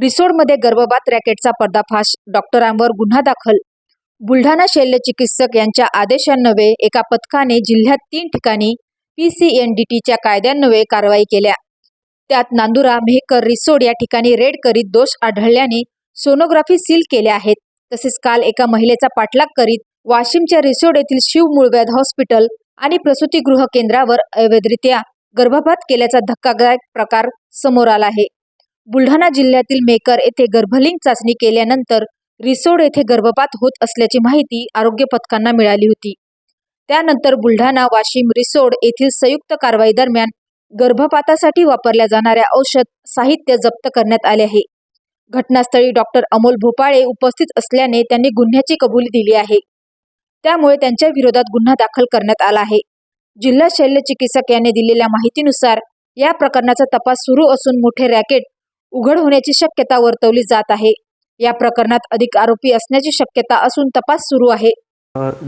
रिसोडमध्ये गर्भपात रॅकेटचा पर्दाफाश. डॉक्टरांवर गुन्हा दाखल. बुलढाणा शल्य चिकित्सक यांच्या आदेशान्वये एका पथकाने जिल्ह्यात तीन ठिकाणी पी सी एन डी टीच्या कायद्यान्वये कारवाई केल्या. त्यात नांदुरा मेहकर रिसोड या ठिकाणी रेड करीत दोष आढळल्याने सोनोग्राफी सील केल्या आहेत. तसेच काल एका महिलेचा पाठलाग करीत वाशिमच्या रिसोड येथील शिव मुळव्याध हॉस्पिटल आणि प्रसूतीगृह केंद्रावर अवैधरित्या गर्भपात केल्याचा धक्कादायक प्रकार समोर आला आहे. बुलढाणा जिल्ह्यातील मेकर येथे गर्भलिंग चाचणी केल्यानंतर रिसोड येथे गर्भपात होत असल्याची माहिती आरोग्य पथकांना मिळाली होती. त्यानंतर बुलढाणा वाशिम रिसोड येथील संयुक्त कारवाई दरम्यान गर्भपातासाठी वापरल्या जाणाऱ्या औषध साहित्य जप्त करण्यात आले आहे. घटनास्थळी डॉक्टर अमोल भोपाळे उपस्थित असल्याने त्यांनी गुन्ह्याची कबुली दिली आहे. त्यामुळे त्यांच्या विरोधात गुन्हा दाखल करण्यात आला आहे. जिल्हा शल्य चिकित्सक यांनी दिलेल्या माहितीनुसार या प्रकरणाचा तपास सुरू असून मोठे रॅकेट उघड होण्याची शक्यता वर्तवली जात आहे. या प्रकरणात अधिक आरोपी असण्याची शक्यता असून तपास सुरू आहे.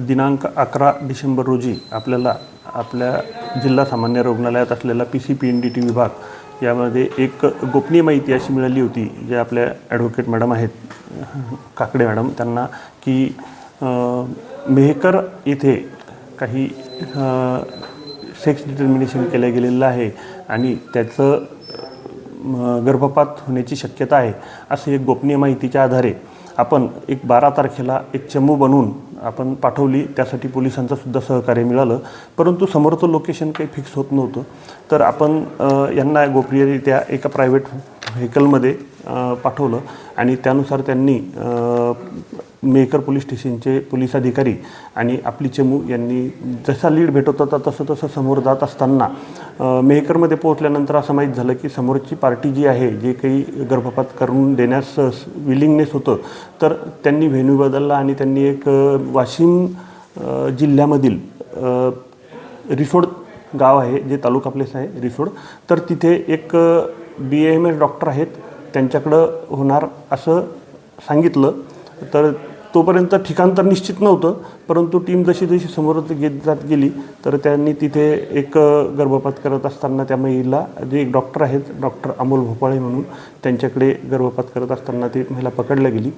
दिनांक अकरा डिसेंबर रोजी आपल्याला आपल्या जिल्हा सामान्य रुग्णालयात असलेला P C P N D T विभाग यामध्ये एक गोपनीय माहिती अशी मिळाली होती जे आपल्या ॲडव्होकेट मॅडम आहेत काकडे मॅडम त्यांना की मेहकर येथे काही सेक्स डिटर्मिनेशन केलं गेलेलं आहे आणि त्याचं गर्भपात होण्याची शक्यता आहे असे एक गोपनीय माहितीच्या आधारे आपण एक बारा तारखेला एक चमू बनवून आपण पाठवली. त्यासाठी पोलिसांचं सुद्धा सहकार्य मिळालं. परंतु समोरचं लोकेशन काही फिक्स होत नव्हतं. तर आपण यांना गोपनीयरित्या एका प्रायव्हेट व्हेकलमध्ये पाठवलं आणि त्यानुसार त्यांनी मेकर पोलीस स्टेशनचे पोलीस अधिकारी आणि आपली चमू यांनी जसा लीड भेटत होता तसं तसं समोर जात असताना मेहकरमध्ये पोहोचल्यानंतर असं माहीत झालं की समोरची पार्टी जी आहे जे काही गर्भपात करून देण्यास विलिंगनेस होतं तर त्यांनी व्हेन्यू बदलला आणि त्यांनी एक वाशिम जिल्ह्यामधील रिसोड गाव आहे जे तालुका प्लेस आहे रिसोड तर तिथे एक बी एम एस डॉक्टर आहेत त्यांच्याकडं होणार असं सांगितलं. तर तोपर्यंत ठिकाण तर निश्चित नव्हतं परंतु टीम जशी जशी समोर घेत जात गेली तर त्यांनी तिथे एक गर्भपात करत असताना त्या महिला जे एक डॉक्टर आहेत डॉक्टर अमोल भोपाळे म्हणून त्यांच्याकडे गर्भपात करत असताना ती महिला पकडल्या गेली.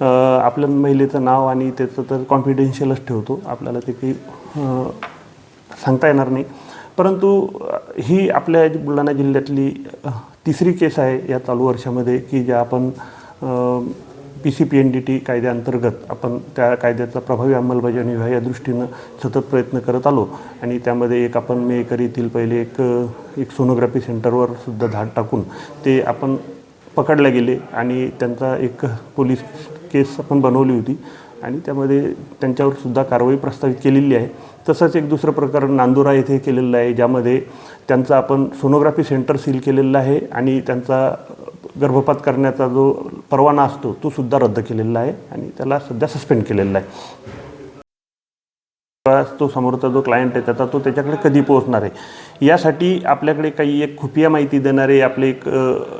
आपल्या महिलेचं नाव आणि त्याचं तर कॉन्फिडेन्शियलच ठेवतो आपल्याला ते काही सांगता येणार नाही. परंतु ही आपल्या बुलढाणा जिल्ह्यातली तिसरी केस आहे या चालू वर्षामध्ये की ज्या आपण P C P N D T कायद्याअंतर्गत आपण त्या कायद्याचा प्रभावी अंमलबजावणी व्हा या दृष्टीनं सतत प्रयत्न करत आलो. आणि त्यामध्ये एक आपण मेकर येथील पहिले एक एक सोनोग्राफी सेंटरवर सुद्धा धाड टाकून ते आपण पकडले गेले. आणि त्यांचा एक पोलीस केस आपण बनवली होती. आणि त्यामध्ये त्यांच्यावर सुद्धा कारवाई प्रस्तावित केलेली आहे. तसंच एक दुसरं प्रकरण नांदुरा येथे केलेलं आहे ज्यामध्ये त्यांचा आपण सोनोग्राफी सेंटर सील केलेलं आहे आणि त्यांचा गर्भपात करण्याचा जो परवाना असतो तो सुद्धा रद्द केलेला आहे आणि त्याला सध्या सस्पेंड केलेला आहे. तो समोरचा जो क्लायंट आहे त्याचा तो त्याच्याकडे कधी पोहोचणार आहे? यासाठी आपल्याकडे काही एक खुफिया माहिती देणारे आपले एक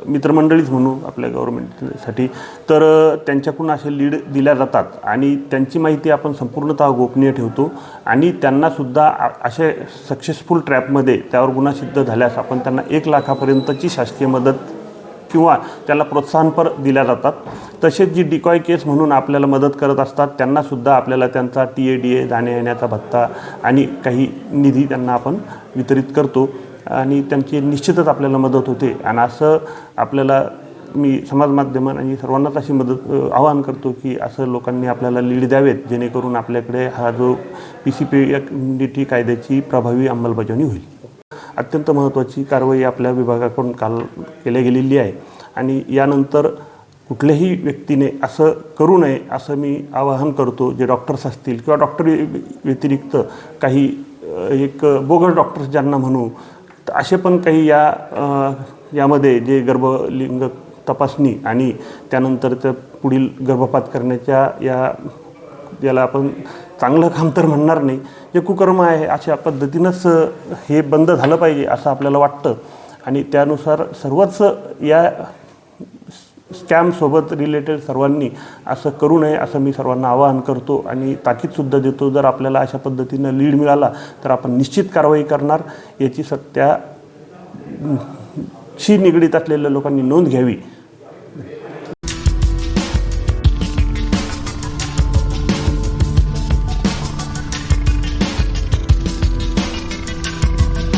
मित्रमंडळीच म्हणू आपल्या गव्हर्मेंटसाठी तर त्यांच्याकडून असे लीड दिल्या जातात आणि त्यांची माहिती आपण संपूर्णतः गोपनीय ठेवतो आणि त्यांनासुद्धा आ- असे सक्सेसफुल ट्रॅपमध्ये त्यावर गुन्हा सिद्ध झाल्यास आपण त्यांना एक लाखापर्यंतची शासकीय मदत किंवा त्याला प्रोत्साहनपर दिल्या जातात. तसेच जी डिकॉय केस म्हणून आपल्याला मदत करत असतात त्यांनासुद्धा आपल्याला त्यांचा टी ए डी ए जाण्या येण्याचा भत्ता आणि काही निधी त्यांना आपण वितरित करतो आणि त्यांची निश्चितच आपल्याला मदत होते. आणि असं आपल्याला मी समाज माध्यमं आणि सर्वांनाच अशी मदत आवाहन करतो की असं लोकांनी आपल्याला लीड द्यावेत जेणेकरून आपल्याकडे हा जो P C P D T कायद्याची प्रभावी अंमलबजावणी होईल. अत्यंत महत्त्वाची कारवाई आपल्या विभागाकडून काल केल्या गेलेली आहे. आणि यानंतर कुठल्याही व्यक्तीने असं करू नये असं मी आवाहन करतो जे डॉक्टर्स असतील किंवा डॉक्टर व्यतिरिक्त काही एक बोगस डॉक्टर्स ज्यांना म्हणू तर असे पण काही या यामध्ये जे गर्भलिंग तपासणी आणि त्यानंतर त्या पुढील गर्भपात करण्याच्या या याला आपण चांगलं काम तर म्हणणार नाही. जे कुकर्म आहे अशा पद्धतीनंच हे बंद झालं पाहिजे असं आपल्याला वाटतं. आणि त्यानुसार सर्वच या स्कॅमसोबत रिलेटेड सर्वांनी असं करू नये असं मी सर्वांना आवाहन करतो. आणि ताकीदसुद्धा देतो जर आपल्याला अशा पद्धतीनं लीड मिळाला तर आपण निश्चित कारवाई करणार. याची सत्या शी निगडीत असलेल्या लोकांनी नोंद घ्यावी.